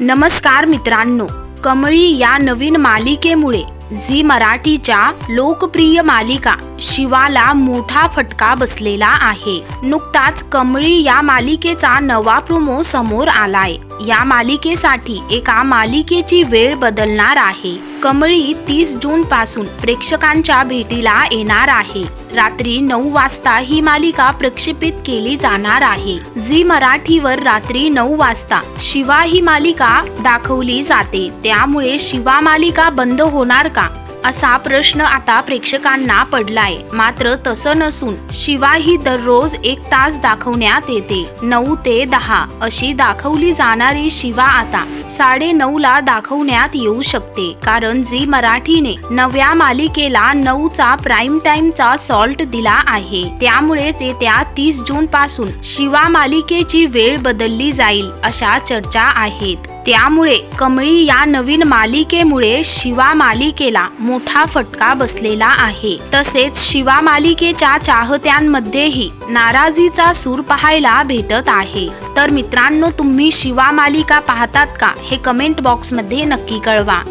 नमस्कार मित्रांनो कमळी या नवीन मालिकेमुळे झी मराठीच्या लोकप्रिय मालिका शिवाला मोठा फटका बसलेला आहे. नुकताच कमळी या मालिकेचा नवा प्रोमो समोर आलाय. या मालिकेसाठी एका मालिकेची वेळ बदलणार आहे. कमळी तीस जून पासून प्रेक्षकांच्या भेटीला येणार आहे. रात्री नऊ वाजता ही मालिका प्रक्षेपित केली जाणार आहे. झी मराठीवर रात्री नऊ वाजता शिवा ही मालिका दाखवली जाते. त्यामुळे शिवा मालिका बंद होणार का? असा प्रश्न आता प्रेक्षकांना पडलाय. मात्र तसं नसून शिवा ही दररोज एक तास दाखवण्यात येते. नऊ ते दहा अशी दाखवली जाणारी शिवा आता साडे नऊ ला दाखवण्यात येऊ शकते. कारण झी मराठीने नव्या मालिकेला नऊचा प्राईम टाइमचा सॉल्ट दिला आहे. त्यामुळेच येत्या तीस जून पासून शिवा मालिकेची वेळ बदलली जाईल अशा चर्चा आहेत. त्यामुळे कमळी या नवीन मालिकेमुळे शिवा मालिकेला मोठा फटका बसलेला आहे. तसेच शिवा मालिकेच्या चाहत्यांमध्येही नाराजीचा सूर पाहायला भेटत आहे. तर मित्रांनो तुम्ही शिवा मालिका पाहतात का हे कमेंट बॉक्समध्ये नक्की कळवा.